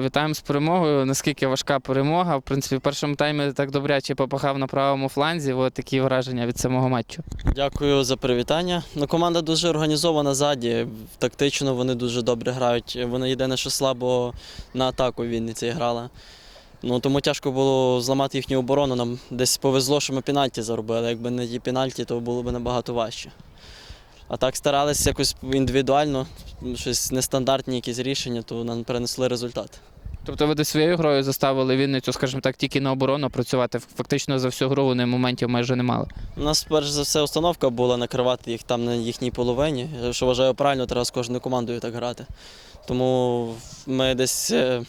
Вітаємо з перемогою. Наскільки важка перемога. В принципі, в першому таймі так добряче попахав на правому фланзі. От такі враження від самого матчу. Дякую за привітання. Ну, команда дуже організована ззаді. Тактично вони дуже добре грають. Вони єдине, що слабо на атаку в Вінниці грала. Ну, тому тяжко було зламати їхню оборону. Нам десь повезло, що ми пенальті заробили. Якби не ті пенальті, то було б набагато важче. А так старалися якось індивідуально, щось нестандартні якісь рішення, то нам перенесли результат. Тобто ви десь своєю грою заставили Вінницю, скажімо так, тільки на оборону працювати. Фактично за всю гру вони моментів майже не мали. У нас перш за все установка була накривати їх там на їхній половині. Що вважаю правильно, треба з кожною командою так грати. Тому ми десь е,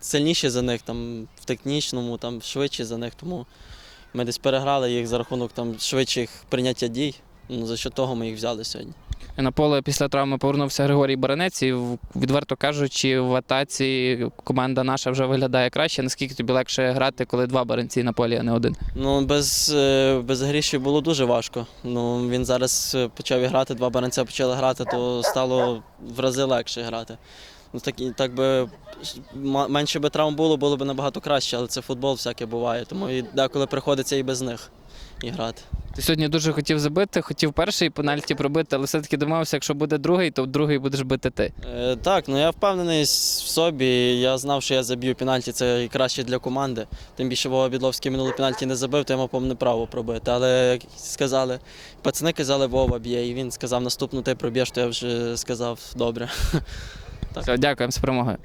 сильніші за них, там в технічному, там швидші за них. Тому ми десь переграли їх за рахунок там швидших прийняття дій. Ну, за що того ми їх взяли сьогодні. На поле після травми повернувся Григорій Баранець, і відверто кажучи, в атаці команда наша вже виглядає краще. Наскільки тобі легше грати, коли два баранці на полі, а не один? Ну, без, е, без Гріші було дуже важко. Ну, він зараз е, почав грати, два баранця почали грати, то стало в рази легше грати. Ну, так, так би менше би травм було, було б набагато краще, але це футбол всяке буває. Тому і деколи приходиться і без них і грати. Ти сьогодні дуже хотів забити, хотів перший пенальті пробити, але все-таки домовився, якщо буде другий, то другий будеш бити ти. Е, так, ну я впевнений в собі. Я знав, що я заб'ю пенальті, це краще для команди. Тим більше Вова Бідловський минулий пенальті не забив, то я мав повне право пробити. Але як сказали, пацани казали, Вова б'є, і він сказав, наступну ти проб'єш, то я вже сказав добре. Все, дякуємо з перемогою.